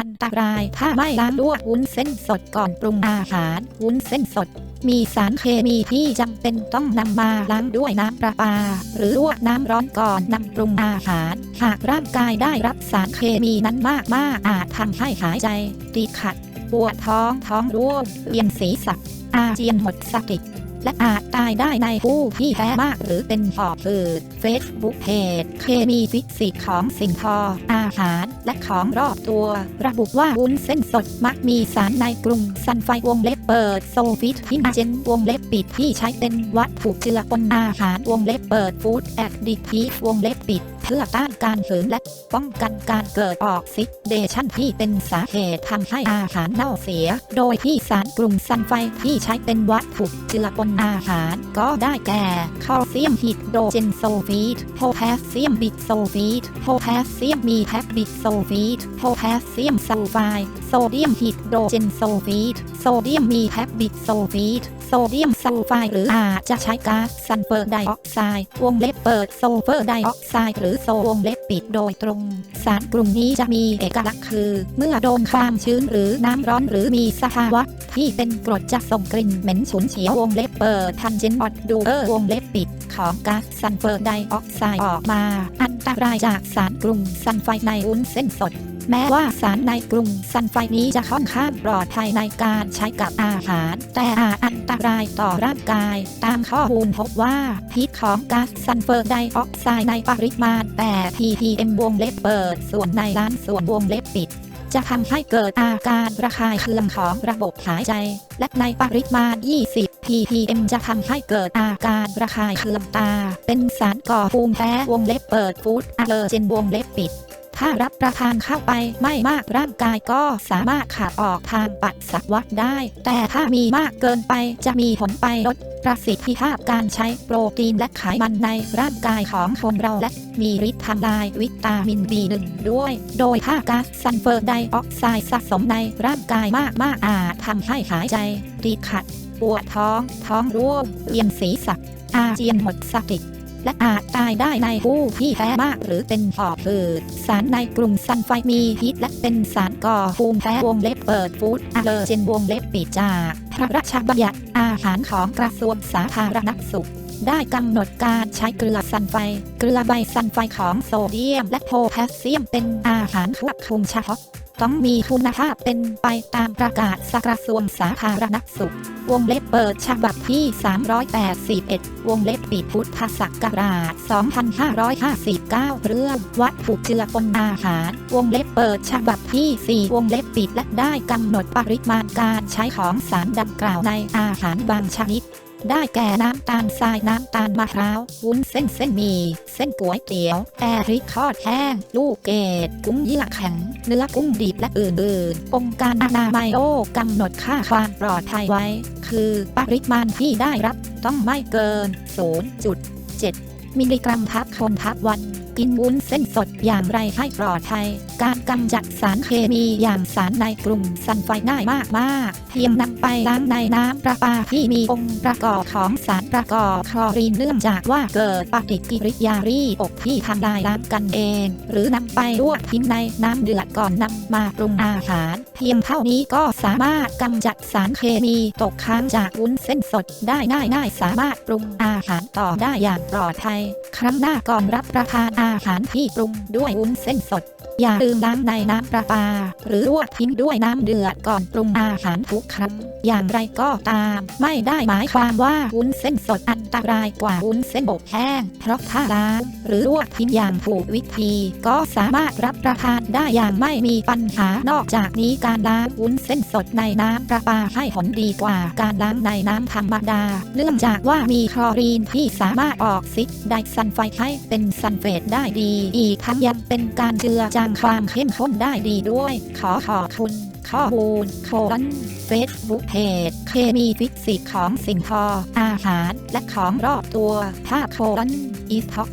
อันตรายถ้าไม่ล้างด้วยวุ้นเส้นสดก่อนปรุงอาหารวุ้นเส้นสด มีสารเคมีที่จำเป็นต้องนำมาล้างด้วยน้ำประปา หรือลวกน้ำร้อนก่อนนำปรุงอาหาร หากร่างกายได้รับสารเคมีนั้นมากมากๆอาจทำให้หายใจติดขัดปวดท้องท้องร่วงเวียนศีรษะอาเจียนหมดสติ และอาจตายได้ในผู้ที่แพ้มากหรือเป็นหอบหืด Facebook เพจเคมีฟิสิกส์ของสิ่งทอ อาหาร และของรอบตัว ระบุว่าวุ้นเส้นสดมักมีสารในกลุ่มซันไฟวงเล็บเปิดโซฟิตที่เจนวงเล็บปิดที่ใช้เป็นวัตถุเจือปนอาหารวงเล็บเปิดฟู้ดแอดดิทีฟวงเล็บปิด พื่อต้านการเหินและป้องกันการเกิดออกซิเดชันที่เป็นสาเหตุทำให้อาหารเน่าเสีย โดยที่สารกลุ่มซันไฟที่ใช้เป็นวัตถุเจือปนอาหาร ก็ได้แก่แคลเซียมฮิดโดรเจนโซฟีตโพแทสเซียมบิโซฟีตโพแทสเซียมมีแทบบิโซฟีตโพแทสเซียมซัลไฟด์ โซเดียมฮิดโดรเจนโซฟีดโซเดียมมีแทบบิดโซฟีดโซเดียมซัลไฟด์หรืออาจจะใช้ก๊าซซัลเฟอร์ไดออกไซด์วงเล็บเปิดโซเฟอร์ไดออกไซด์หรือโซวงเล็บปิดโดยตรง สารกลุ่มนี้จะมีเอกลักษณ์คือ เมื่อโดนความชื้นหรือน้ำร้อนหรือมีสภาวะที่เป็นกรดจะส่งกลิ่นเหม็นฉุนเฉียววงเล็บเปิดทันเจนออดดูเออร์วงเล็บปิดของก๊าซซัลเฟอร์ไดออกไซด์ออกมา อันตรายจากสารกลุ่มซัลไฟด์ในวุ้นเส้นสด แม้ว่าสารในกลุ่มซัลไฟนี้จะค่อนข้างปลอดภัยในการใช้กับอาหาร แต่อาจอันตรายต่อร่างกาย ตามข้อมูลพบว่าพิษของก๊าซซัลเฟอร์ไดออกไซด์ในปริมาณแต่ ppm วงเล็บเปิด ส่วนในล้านส่วนวงเล็บปิดจะทำให้เกิดอาการระคายเคืองของระบบหายใจ และในปริมาณ 20 ppm จะทำให้เกิดอาการระคายเคืองตา เป็นสารก่อภูมิแพ้วงเล็บเปิดฟูดอะเลอร์เจนวงเล็บปิด ถ้ารับประทานเข้าไปไม่มากร่างกายก็สามารถขับออกทางปัสสาวะได้ แต่ถ้ามีมากเกินไปจะมีผลไปลดประสิทธิภาพการใช้โปรตีนและไขมันในร่างกายของคนเราและมีฤทธิ์ทำลายวิตามิน B1 ด้วย โดยถ้าก๊าซซัลเฟอร์ไดออกไซด์สะสมในร่างกายมากมากๆอาจทำให้หายใจติดขัด ปวดท้อง ท้องร่วงเวียนศีรษะอาเจียนหมดสติ และอาจตายได้ในผู้ที่แพ้มากหรือเป็นหอบหืดสารในกลุ่มซัลไฟมีพิษและเป็นสารก่อภูมิแพ้วงเล็บเปิดฟูดอะเลอร์เจนวงเล็บปิดจากพระราชบัญญัติอาหารของกระทรวงสาธารณสุข ได้กำหนดการใช้เกลือซัลไฟ เกลือใบซัลไฟของโซเดียม และโพแทสเซียมเป็นอาหารควบคุมเฉพาะ ต้องมีคุณภาพเป็นไปตามประกาศสกระทรวงสาธารณสุข วงเล็บเปิดฉบับที่ 381 วงเล็บปิดพุทธศักราช 2559 เรื่องวัตถุเจือปนอาหาร วงเล็บเปิดฉบับที่ 4 วงเล็บปิดและได้กำหนดปริมาณการใช้ของสารดังกล่าวในอาหารบางชนิด ได้แก่น้ำตาลทรายน้ำตาลมะพร้าว วุ้นเส้นเส้นหมี่ เส้นก๋วยเตี๋ยวแอริทอดแห้ง ลูกเกดกุ้งเยื่อแข็ง เนื้อกุ้งดิบและอื่นๆ องค์การอนามัยโอกำหนดค่าความปลอดภัยไว้ คือปริมาณที่ได้รับต้องไม่เกิน 0.7 มิลลิกรัมพักคนพักวัน กินวุ้นเส้นสดอย่างไรให้ปลอดภัย การกำจัดสารเคมีอย่างสารในกลุ่มซัลไฟด์ง่ายมากๆ เพียงนำไปล้างในน้ำประปาที่มีองค์ประกอบของสารประกอบคลอรีนเนื่องจากว่าเกิดปฏิกิริยารีอบที่ทำลายล้างกันเอง หรือนำไปลวกทิ้งในน้ำเดือดก่อนนำมาปรุงอาหาร เพียงเท่านี้ก็สามารถกำจัดสารเคมีตกค้างจากวุ้นเส้นสดได้ง่ายๆ สามารถปรุงอาหารต่อได้อย่างปลอดภัย ครั้งหน้าก่อนรับประทานอาาหารที่ปรุงด้วยวุ้นเส้นสด อย่าลืมล้างในน้ำประปา หรือลวกทิ้งด้วยน้ำเดือดก่อนปรุงอาหารทุกครั้ง อย่างไรก็ตาม ไม่ได้หมายความว่าวุ้นเส้นสดอันตรายกว่าวุ้นเส้นอบแห้ง เพราะถ้าล้างหรือลวกทิ้งอย่างถูกวิธี ก็สามารถรับประทานได้อย่างไม่มีปัญหานอกจากนี้การล้างวุ้นเส้นสดในน้ำประปาให้ผลดีกว่าการล้างในน้ำธรรมดา เนื่องจากว่ามีคลอรีนที่สามารถออกซิดไดซัลไฟด์ให้เป็นซัลเฟตได้ดี อีกทั้งยังเป็นการเจือจางความเข้มข้นได้ดีด้วย ขอขอบคุณข้อมูลโคลนเฟซบุ๊กเพจเคมีฟิสิกส์ของสิ่งทออาหาร และของรอบตัวภาพโคลนอีสท็อก